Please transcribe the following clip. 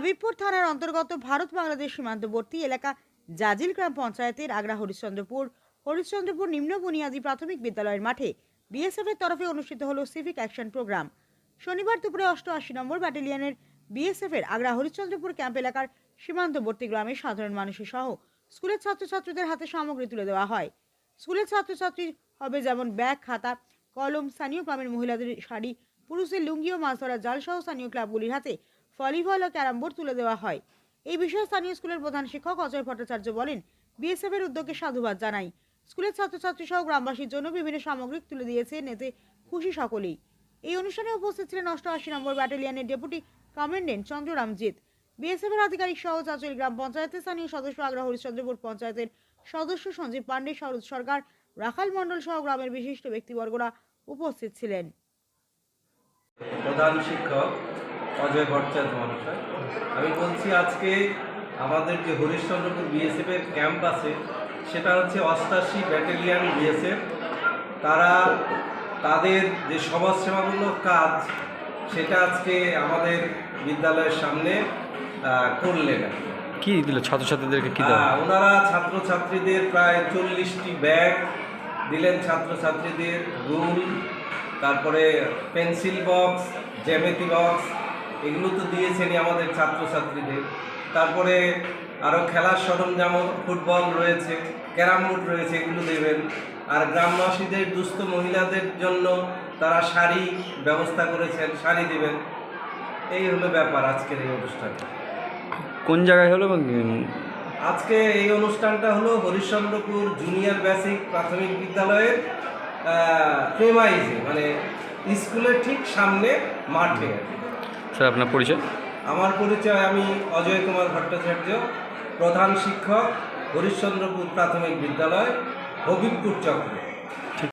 হাবিবপুর থানার অন্তর্গত ভারত বাংলাদেশ সীমান্তবর্তী এলাকা জাজিল গ্রাম পঞ্চায়েতের আগ্রা হরিশ্চন্দ্রপুর। হরিশ্চন্দ্রপুর নিম্ন বুনিয়াদী প্রাথমিক বিদ্যালয়ের মাঠে বিএসএফ এর তরফে অনুষ্ঠিত হলো সিভিক অ্যাকশন প্রোগ্রাম। শনিবার দুপুরে অষ্টআশি নম্বর ব্যাটালিয়নের বিএসএফ এর আগ্রা হরিশ্চন্দ্রপুর ক্যাম্প এলাকার সীমান্তবর্তী গ্রামের সাধারণ মানুষের সহ স্কুলের ছাত্রছাত্রীদের হাতে সামগ্রী তুলে দেওয়া হয়। স্কুলের ছাত্রছাত্রী হবে যেমন ব্যাগ, খাতা, কলম, স্থানীয় গ্রামের মহিলাদের শাড়ি পুরুষের লুঙ্গি ও মাছ ধরা জালসহ স্থানীয় ক্লাবগুলির হাতে ভলিবল ও ক্যারাম বোর্ড তুলে দেওয়া হয়। এই বিষয়ে স্থানীয় স্কুলের প্রধান শিক্ষক অজয় ভট্টাচার্য বলেন, বিএসএফ এর উদ্যোগে সাধুবাদ জানাই। স্কুলের ছাত্রছাত্রী সহ গ্রামবাসীর জন্য বিভিন্ন সামগ্রী তুলে দিয়েছেন এতে খুশি সকলেই। এই অনুষ্ঠানে উপস্থিত ছিলেন অষ্টআশি নম্বর ব্যাটালিয়নের ডেপুটি কমান্ডেন্ট চন্দ্ররামজিৎ বিএসএফ এর আধিকারিক সহ চাচুল গ্রাম পঞ্চায়েতের স্থানীয় সদস্য আগ্রা হরিশ্চন্দ্রপুর পঞ্চায়েতের সদস্য সঞ্জীব পান্ডে শরৎ সরকার, রাখাল মণ্ডল সহ গ্রামের বিশিষ্ট ব্যক্তিবর্গরা উপস্থিত ছিলেন। প্রধান শিক্ষক অজয় ভট্টাচার্য মহাশয়। আমি বলছি আজকে আমাদের যে হরিশ্চন্দ্রপুর বিএসএফ এর ক্যাম্প আছে সেটা হচ্ছে অষ্টাশি ব্যাটালিয়ান বিএসএফ তারা তাদের যে সমাজসেবামূলক কাজ সেটা আজকে আমাদের বিদ্যালয়ের সামনে করলেন। কি। দিল? ছাত্রছাত্রীদেরকে কি ওনারা ছাত্রছাত্রীদের প্রায় চল্লিশটি ব্যাগ দিলেন ছাত্রছাত্রীদের রুল তারপরে পেন্সিল বক্স জ্যামিতি বক্স এগুলো তো দিয়েছেনই আমাদের ছাত্রছাত্রীদের। তারপরে আরও খেলার সরঞ্জাম ফুটবল রয়েছে ক্যারাম বোর্ড রয়েছে এগুলো দেবেন। আর গ্রামবাসীদের দুস্থ মহিলাদের জন্য তারা শাড়ি ব্যবস্থা করেছেন শাড়ি দেবেন। এই হলো ব্যাপার আজকের এই অনুষ্ঠানে কোন জায়গায় হলো আজকে এই অনুষ্ঠানটা হলো হরিশ্চন্দ্রপুর জুনিয়র বেসিক প্রাথমিক বিদ্যালয়ের প্রেমাইজে মানে স্কুলের ঠিক সামনে মাঠে। স্যার আপনার পরিচয়? আমার পরিচয় আমি অজয় কুমার ভট্টাচার্য, প্রধান শিক্ষক হরিশ্চন্দ্রপুর প্রাথমিক বিদ্যালয়, হবিবপুর চক্র।